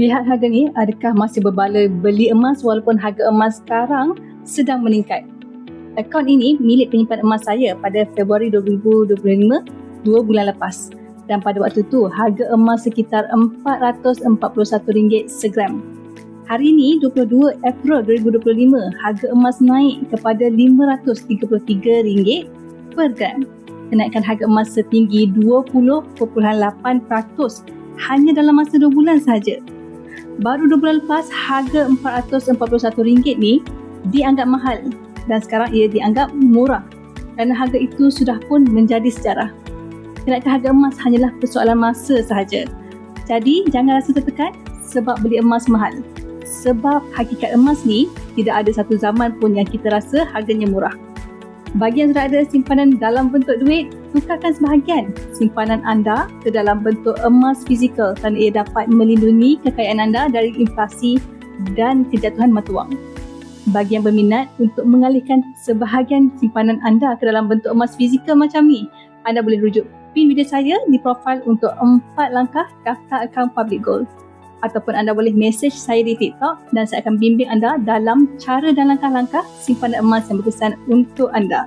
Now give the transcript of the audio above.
Lihat harga ni, adakah masih berbaloi beli emas walaupun harga emas sekarang sedang meningkat? Akaun ini milik penyimpan emas saya pada Februari 2025, dua bulan lepas. Dan pada waktu itu, harga emas sekitar RM441 segram. Hari ini, 22 April 2025, harga emas naik kepada RM533 per gram. Kenaikan harga emas setinggi 20.8% hanya dalam masa 2 bulan sahaja. Baru 2 bulan lepas, harga RM441 ni dianggap mahal dan sekarang ia dianggap murah kerana harga itu sudah pun menjadi sejarah. Kenaikan harga emas hanyalah persoalan masa sahaja. Jadi jangan rasa tertekan sebab beli emas mahal. Sebab hakikat emas ni tidak ada satu zaman pun yang kita rasa harganya murah. Bagi yang sudah ada simpanan dalam bentuk duit, tukarkan sebahagian simpanan anda ke dalam bentuk emas fizikal kerana ia dapat melindungi kekayaan anda dari inflasi dan kejatuhan mata wang bagi yang berminat untuk mengalihkan sebahagian simpanan anda ke dalam bentuk emas fizikal macam ni, anda boleh rujuk pin video saya di profil untuk empat langkah daftar akaun Public Gold. Ataupun anda boleh message saya di TikTok dan saya akan bimbing anda dalam cara dan langkah-langkah simpanan emas yang berkesan untuk anda.